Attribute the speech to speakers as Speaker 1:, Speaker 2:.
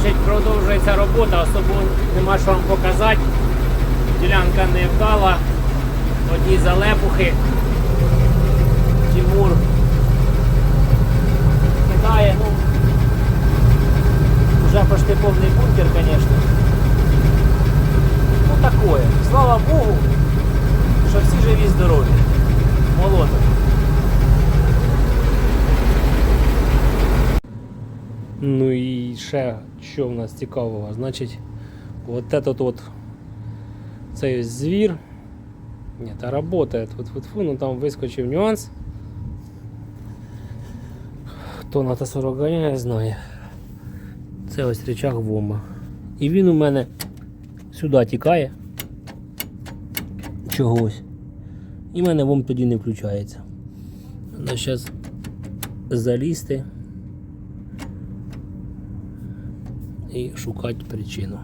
Speaker 1: Значить, продовжується робота, особо нема що вам показати. Ділянка не вдала. Одні залепухи. Тимур кидає, ну вже почти повний бункер, звісно. Ну такое. Слава Богу, Ну і ще що в нас цікавого? Значить, от этот от цей ось звір. Ні, та работает. От, от, ну там вискочив нюанс. Хто на Т-40 ганяє, знає. Це ось речах вомба. І він у мене сюди тікає. Чогось. І в мене вом тоді не включається. Треба зараз залізти і шукати причину.